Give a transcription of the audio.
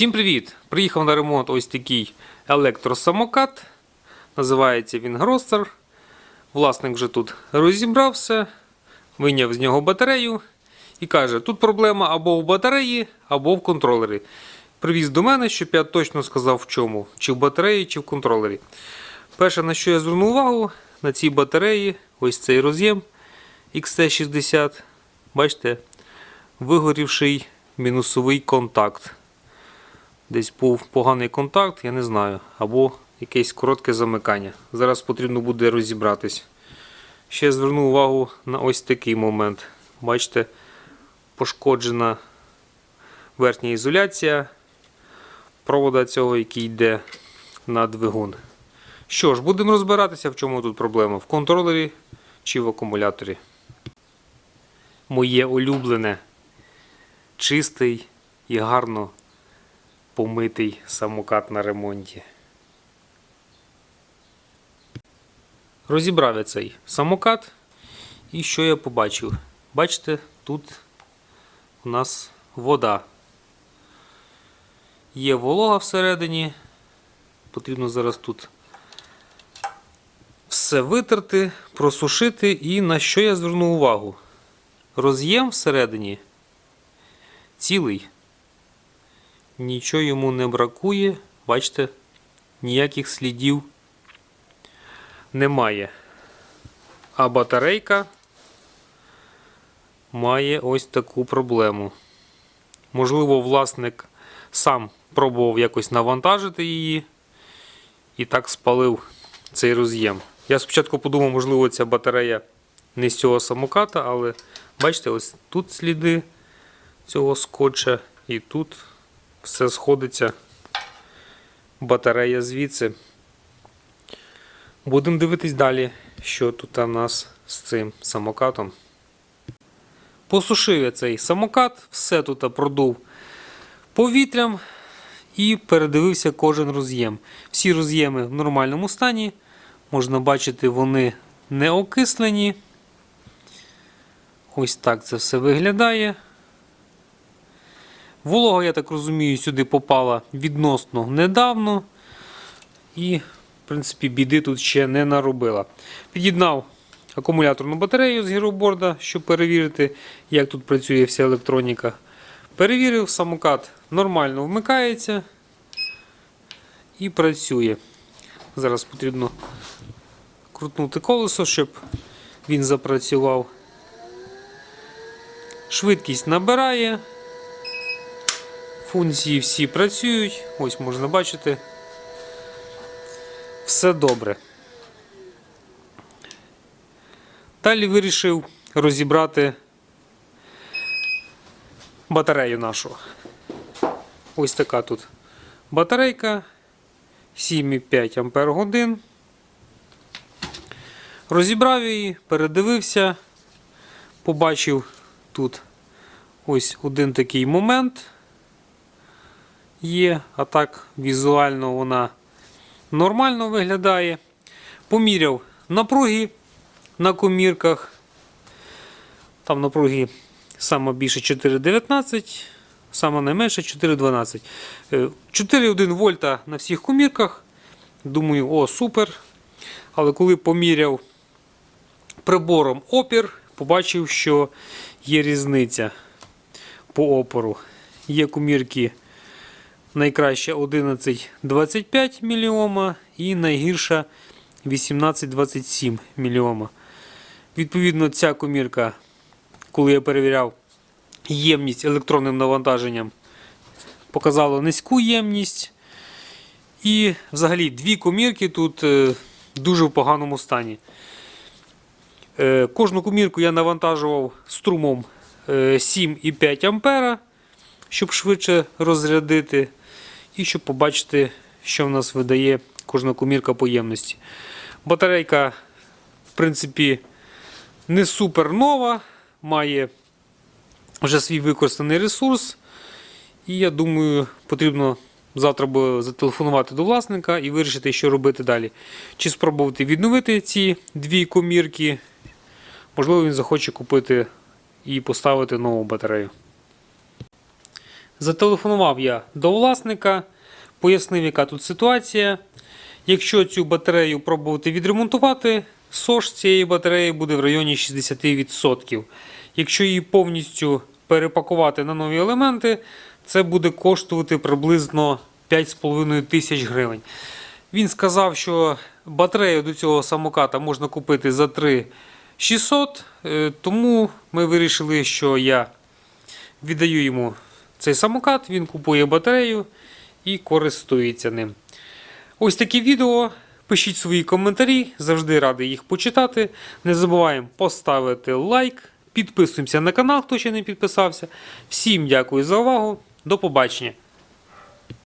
Всім привіт! Приїхав на ремонт ось такий електросамокат. Називається він Гростер. Власник вже тут розібрався, виняв з нього батарею і каже: тут проблема або в батареї, або в контролері. Привіз до мене, щоб я точно сказав в чому: чи в батареї, чи в контролері. Перше, на що я звернув увагу, на цій батареї, ось цей роз'єм XT60. Бачите, вигорівший мінусовий контакт. Десь був поганий контакт, я не знаю, або якесь коротке замикання. Зараз потрібно буде розібратись. Ще зверну увагу на ось такий момент. Бачите, пошкоджена верхня ізоляція провода цього, який йде на двигун. Що ж, будемо розбиратися, в чому тут проблема: в контролері чи в акумуляторі. Моє улюблене, чистий і гарно помитий самокат на ремонті. Розібрав я цей самокат. І що я побачив? Бачите, тут у нас вода. Є волога всередині. Потрібно зараз тут все витерти, просушити. І на що я звернув увагу? Роз'єм всередині цілий. Нічого йому не бракує. Бачите, ніяких слідів немає. А батарейка має ось таку проблему. Можливо, власник сам пробував якось навантажити її і так спалив цей роз'єм. Я спочатку подумав, можливо, ця батарея не з цього самоката, але бачите, ось тут сліди цього скотча і тут все сходиться. Батарея звідси. Будемо дивитись далі, що тут у нас з цим самокатом. Посушив я цей самокат, все тут продув повітрям і передивився кожен роз'єм. Всі роз'єми в нормальному стані. Можна бачити, вони не окислені. Ось так це все виглядає. Волога, я так розумію, сюди попала відносно недавно. І, в принципі, біди тут ще не наробила. Під'єднав акумуляторну батарею з гіроборда, щоб перевірити, як тут працює вся електроніка. Перевірив, самокат нормально вмикається і працює. Зараз потрібно крутнути колесо, щоб він запрацював. Швидкість набирає. Функції всі працюють, ось можна бачити. Все добре. Далі вирішив розібрати батарею нашу. Ось така тут батарейка 7,5 Ампер годин. Розібрав її, передивився, побачив тут ось один такий момент є, а так візуально вона нормально виглядає. Поміряв напруги на комірках. Там напруги саме більше 4,19, саме найменше 4,12. Е, 4,1 вольта на всіх комірках. Думаю, о, супер. Але коли поміряв прибором опір, побачив, що є різниця по опору. Є комірки найкраща 11,25 мільйома і найгірша 18,27 мільйома. Відповідно, ця комірка, коли я перевіряв ємність електронним навантаженням, показала низьку ємність. І взагалі дві комірки тут е, дуже в поганому стані. Е, Кожну комірку я навантажував струмом е, 7,5 ампера, щоб швидше розрядити. І щоб побачити, що в нас видає кожна комірка по ємності. Батарейка, в принципі, не супер нова, має вже свій використаний ресурс. І я думаю, потрібно завтра зателефонувати до власника і вирішити, що робити далі. Чи спробувати відновити ці дві комірки. Можливо, він захоче купити і поставити нову батарею. Зателефонував я до власника, пояснив, яка тут ситуація. Якщо цю батарею пробувати відремонтувати, СОЖ цієї батареї буде в районі 60%. Якщо її повністю перепакувати на нові елементи, це буде коштувати приблизно 5,5 тисяч гривень. Він сказав, що батарею до цього самоката можна купити за 3600, е, тому ми вирішили, що я віддаю йому цей самокат, він купує батарею і користується ним. Ось такі відео. Пишіть свої коментарі, завжди радий їх почитати. Не забуваємо поставити лайк, підписуємося на канал, хто ще не підписався. Всім дякую за увагу. До побачення.